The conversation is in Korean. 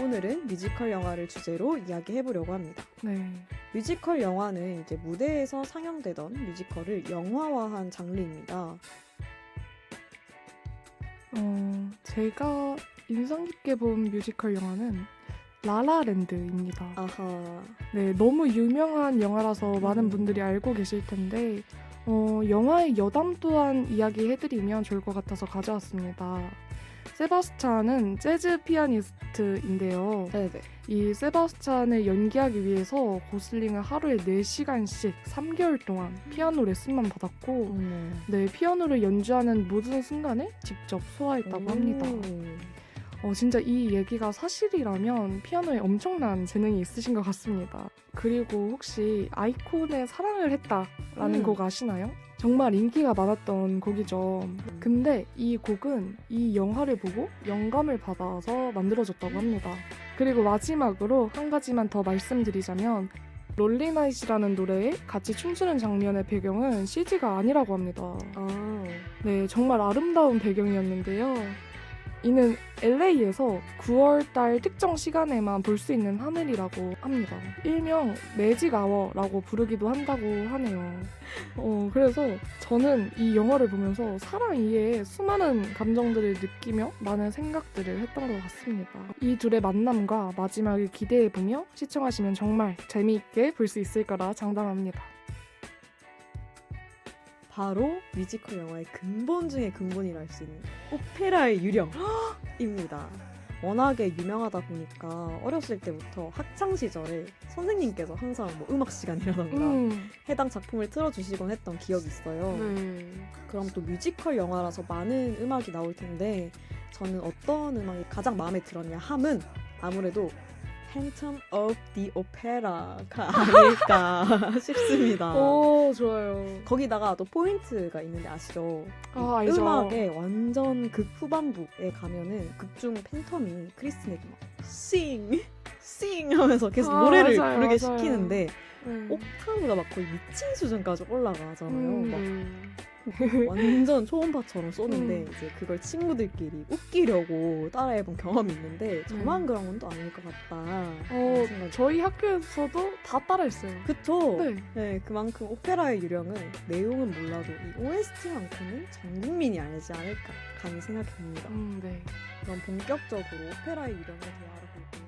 오늘은 뮤지컬 영화를 주제로 이야기해 보려고 합니다. 네. 뮤지컬 영화는 이제 무대에서 상영되던 뮤지컬을 영화화한 장르입니다. 어, 제가 인상 깊게 본 뮤지컬 영화는 라라랜드입니다. 아하. 네, 너무 유명한 영화라서 많은 음. 분들이 알고 계실 텐데 어, 영화의 여담 또한 이야기해드리면 좋을 것 같아서 가져왔습니다. 세바스찬은 재즈 피아니스트인데요. 네네. 이 세바스찬을 연기하기 위해서 고슬링은 하루에 4시간씩 3개월 동안 피아노 레슨만 받았고 어머. 네, 피아노를 연주하는 모든 순간을 직접 소화했다고 합니다. 어, 진짜 이 얘기가 사실이라면 피아노에 엄청난 재능이 있으신 것 같습니다. 그리고 혹시 아이콘의 사랑을 했다라는 음. 곡 아시나요? 정말 인기가 많았던 곡이죠. 근데 이 곡은 이 영화를 보고 영감을 받아서 만들어졌다고 합니다. 그리고 마지막으로 한 가지만 더 말씀드리자면 롤리나잇이라는 노래에 같이 춤추는 장면의 배경은 CG가 아니라고 합니다. 아. 네, 정말 아름다운 배경이었는데요. 이는 LA에서 9월달 특정 시간에만 볼 수 있는 하늘이라고 합니다. 일명 매직 아워라고 부르기도 한다고 하네요. 어, 그래서 저는 이 영화를 보면서 사랑 이외에 수많은 감정들을 느끼며 많은 생각들을 했던 것 같습니다. 이 둘의 만남과 마지막을 기대해보며 시청하시면 정말 재미있게 볼 수 있을 거라 장담합니다. 바로 뮤지컬 영화의 근본 중의 근본이라 할 수 있는 오페라의 유령입니다. 워낙에 유명하다 보니까 어렸을 때부터 학창 시절에 선생님께서 항상 뭐 음악 시간이라던가 음, 해당 작품을 틀어주시곤 했던 기억이 있어요. 네. 그럼 또 뮤지컬 영화라서 많은 음악이 나올 텐데 저는 어떤 음악이 가장 마음에 들었냐 함은 아무래도 Phantom of the Opera가 아닐까 싶습니다. 오, 좋아요. 거기다가 또 포인트가 있는데 아시죠? 아, 이 알죠. 음악의 완전 극 후반부에 가면은 극 중 팬텀이 크리스틴에게 막 sing, sing 하면서 계속 아, 노래를 맞아요, 부르게 맞아요. 시키는데 네. 옥타브가 막 거의 미친 수준까지 올라가잖아요. 음, 막 네. 완전 초음파처럼 쏘는데 음. 이제 그걸 친구들끼리 웃기려고 따라해본 경험이 있는데 저만 음. 그런 건 또 아닐 것 같다. 어, 생각이 저희 학교에서도 다 따라했어요. 그쵸? 네. 네, 그만큼 오페라의 유령은 내용은 몰라도 이 OST만큼은 전 국민이 알지 않을까 감히 생각해봅니다. 음, 네. 그럼 본격적으로 오페라의 유령에 대해